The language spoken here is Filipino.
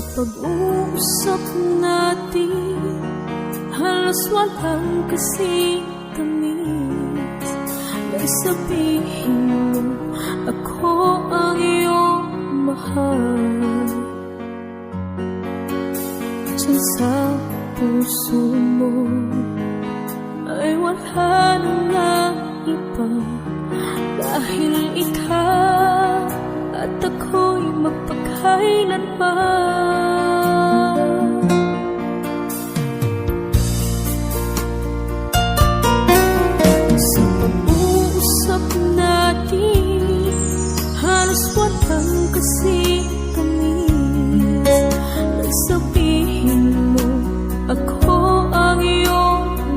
pag-uusap natin Halos walang kasi tamis Nang sabihin mo Ako ang iyong mahal. Diyan sa puso mo Ay wala na nga iba Dahil ikaw at ako'y magpakailanman Halos walang kasi